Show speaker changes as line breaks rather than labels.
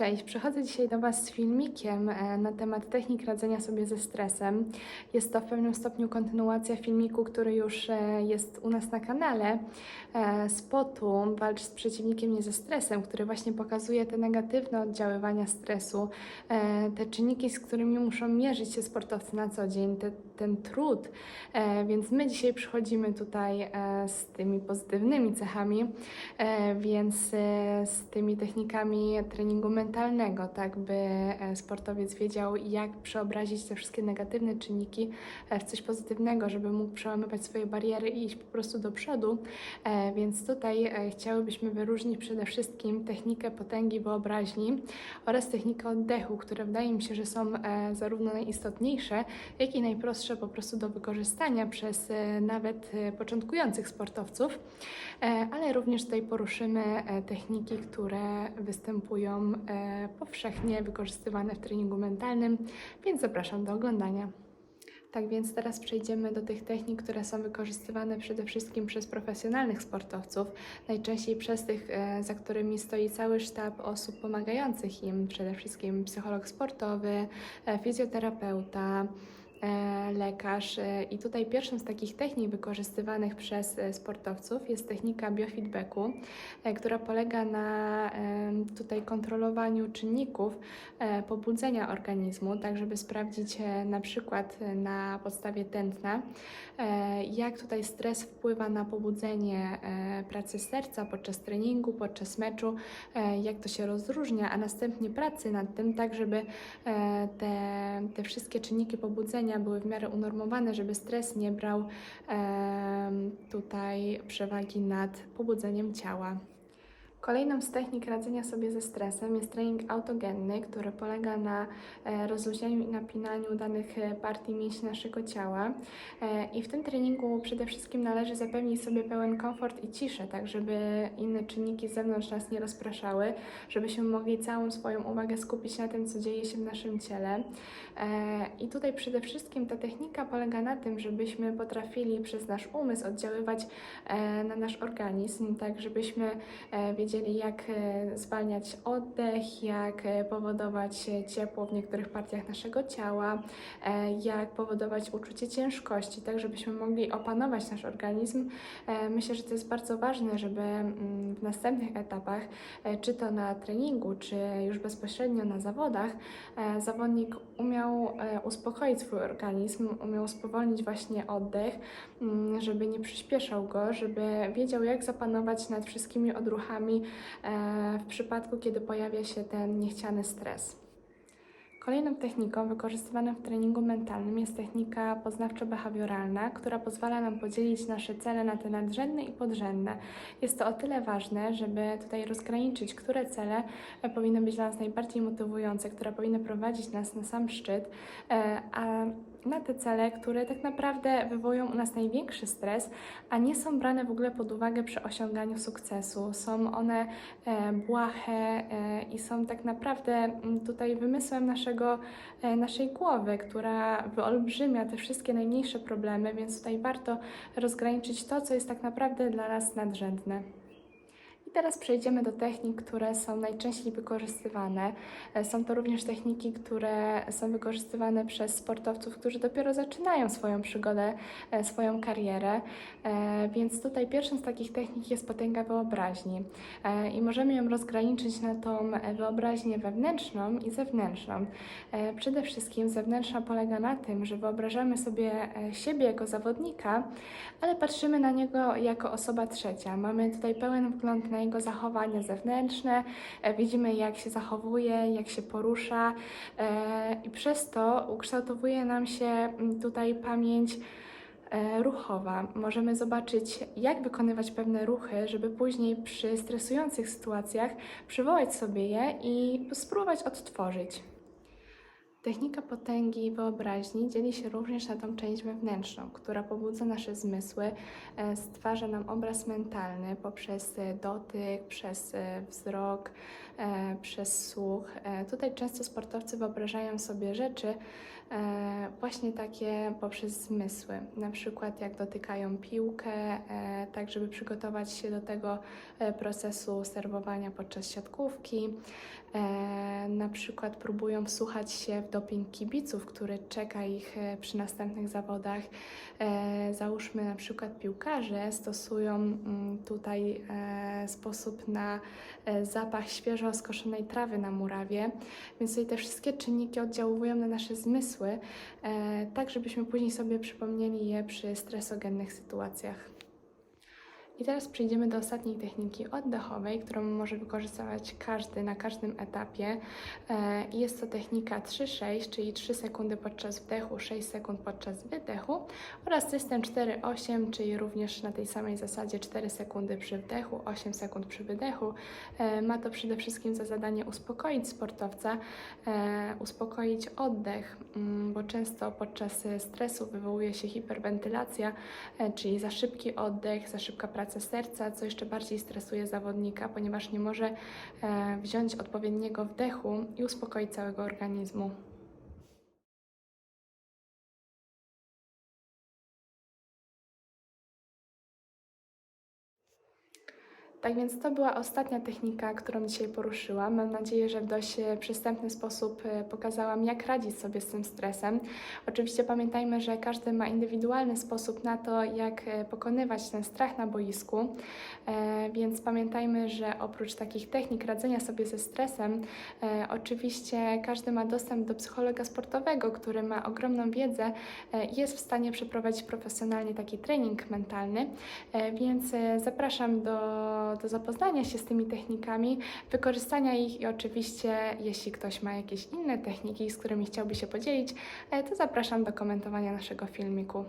Cześć, przychodzę dzisiaj do Was z filmikiem e, na temat technik radzenia sobie ze stresem. Jest to w pewnym stopniu kontynuacja filmiku, który już e, jest u nas na kanale. e, Spotu Walcz z przeciwnikiem nie ze stresem, który właśnie pokazuje te negatywne oddziaływania stresu, te czynniki, z którymi muszą mierzyć się sportowcy na co dzień, te, ten trud. E, Więc my dzisiaj przychodzimy tutaj e, z tymi pozytywnymi cechami, e, więc z tymi technikami treningu mentalnego, tak by sportowiec wiedział, jak przeobrazić te wszystkie negatywne czynniki w coś pozytywnego, żeby mógł przełamywać swoje bariery i iść po prostu do przodu. Więc tutaj chciałybyśmy wyróżnić przede wszystkim technikę potęgi wyobraźni oraz technikę oddechu, które wydaje mi się, że są zarówno najistotniejsze, jak i najprostsze po prostu do wykorzystania przez e, nawet e, początkujących sportowców, E, ale również tutaj poruszymy techniki, które występują powszechnie wykorzystywane w treningu mentalnym, więc zapraszam do oglądania. Tak więc teraz przejdziemy do tych technik, które są wykorzystywane przede wszystkim przez profesjonalnych sportowców, najczęściej przez tych, za którymi stoi cały sztab osób pomagających im, przede wszystkim psycholog sportowy, fizjoterapeuta, lekarz. E, I tutaj pierwszą z takich technik wykorzystywanych przez e, sportowców jest technika biofeedbacku, e, która polega na tutaj kontrolowaniu czynników e, pobudzenia organizmu, tak żeby sprawdzić e, na przykład e, na podstawie tętna, e, jak tutaj stres wpływa na pobudzenie e, pracy serca podczas treningu, podczas meczu, e, jak to się rozróżnia, a następnie pracy nad tym, tak żeby e, te, te wszystkie czynniki pobudzenia były w miarę unormowane, żeby stres nie brał tutaj przewagi nad pobudzeniem ciała. Kolejną z technik radzenia sobie ze stresem jest trening autogenny, który polega na e, rozluźnianiu i napinaniu danych e, partii mięśni naszego ciała. E, I w tym treningu przede wszystkim należy zapewnić sobie pełen komfort i ciszę, tak żeby inne czynniki z zewnątrz nas nie rozpraszały, żebyśmy mogli całą swoją uwagę skupić na tym, co dzieje się w naszym ciele. I tutaj przede wszystkim ta technika polega na tym, żebyśmy potrafili przez nasz umysł oddziaływać na nasz organizm, tak żebyśmy e, wiedzieli, jak e, zwalniać oddech, jak e, powodować e, ciepło w niektórych partiach naszego ciała, jak powodować uczucie ciężkości, tak żebyśmy mogli opanować nasz organizm. Myślę, że to jest bardzo ważne, żeby mm, w następnych etapach, czy to na treningu, czy już bezpośrednio na zawodach, zawodnik umiał uspokoić swój organizm, umiał spowolnić właśnie oddech, mm, żeby nie przyspieszał go, żeby wiedział, jak zapanować nad wszystkimi odruchami e, w przypadku, kiedy pojawia się ten niechciany stres. Kolejną techniką wykorzystywaną w treningu mentalnym jest technika poznawczo-behawioralna, która pozwala nam podzielić nasze cele na te nadrzędne i podrzędne. Jest to o tyle ważne, żeby tutaj rozgraniczyć, które cele e, powinny być dla nas najbardziej motywujące, które powinny prowadzić nas na sam szczyt, e, a na te cele, które tak naprawdę wywołują u nas największy stres, a nie są brane w ogóle pod uwagę przy osiąganiu sukcesu. Są one e, błahe e, i są tak naprawdę mm, tutaj wymysłem naszego, e, naszej głowy, która wyolbrzymia te wszystkie najmniejsze problemy, więc tutaj warto rozgraniczyć to, co jest tak naprawdę dla nas nadrzędne. I teraz przejdziemy do technik, które są najczęściej wykorzystywane. E, Są to również techniki, które są wykorzystywane przez sportowców, którzy dopiero zaczynają swoją przygodę, e, swoją karierę. E, Więc tutaj pierwszą z takich technik jest potęga wyobraźni. I możemy ją rozgraniczyć na tą wyobraźnię wewnętrzną i zewnętrzną. Przede wszystkim zewnętrzna polega na tym, że wyobrażamy sobie siebie jako zawodnika, ale patrzymy na niego jako osoba trzecia. Mamy tutaj pełen wgląd na jego zachowania zewnętrzne, e, widzimy jak się zachowuje, jak się porusza e, i przez to ukształtowuje nam się tutaj pamięć e, ruchowa. Możemy zobaczyć, jak wykonywać pewne ruchy, żeby później przy stresujących sytuacjach przywołać sobie je i spróbować odtworzyć. Technika potęgi wyobraźni dzieli się również na tą część wewnętrzną, która pobudza nasze zmysły, e, stwarza nam obraz mentalny poprzez e, dotyk, przez e, wzrok, przez słuch. Tutaj często sportowcy wyobrażają sobie rzeczy właśnie takie poprzez zmysły, na przykład jak dotykają piłkę, tak żeby przygotować się do tego procesu serwowania podczas siatkówki. Na przykład próbują wsłuchać się w doping kibiców, który czeka ich e, przy następnych zawodach. E, załóżmy na przykład piłkarze stosują mm, tutaj e, sposób na zapach świeżo skoszonej trawy na murawie, więc tutaj te wszystkie czynniki oddziałują na nasze zmysły, tak żebyśmy później sobie przypomnieli je przy stresogennych sytuacjach. I teraz przejdziemy do ostatniej techniki oddechowej, którą może wykorzystywać każdy na każdym etapie. E, Jest to technika 3-6, czyli 3 sekundy podczas wdechu, 6 sekund podczas wydechu oraz system 4-8, czyli również na tej samej zasadzie 4 sekundy przy wdechu, 8 sekund przy wydechu. E, Ma to przede wszystkim za zadanie uspokoić sportowca, e, uspokoić oddech, mm, bo często podczas stresu wywołuje się hiperwentylacja, czyli za szybki oddech, za szybka praca serca, co jeszcze bardziej stresuje zawodnika, ponieważ nie może e, wziąć odpowiedniego wdechu i uspokoić całego organizmu. Tak więc to była ostatnia technika, którą dzisiaj poruszyłam. Mam nadzieję, że w dość e, przystępny sposób e, pokazałam, jak radzić sobie z tym stresem. Oczywiście pamiętajmy, że każdy ma indywidualny sposób na to, jak e, pokonywać ten strach na boisku, więc pamiętajmy, że oprócz takich technik radzenia sobie ze stresem, oczywiście każdy ma dostęp do psychologa sportowego, który ma ogromną wiedzę i jest w stanie przeprowadzić profesjonalnie taki trening mentalny, więc zapraszam do, do zapoznania się z tymi technikami, wykorzystania ich i oczywiście, jeśli ktoś ma jakieś inne techniki, z którymi chciałby się podzielić, e, to zapraszam do komentowania naszego filmiku.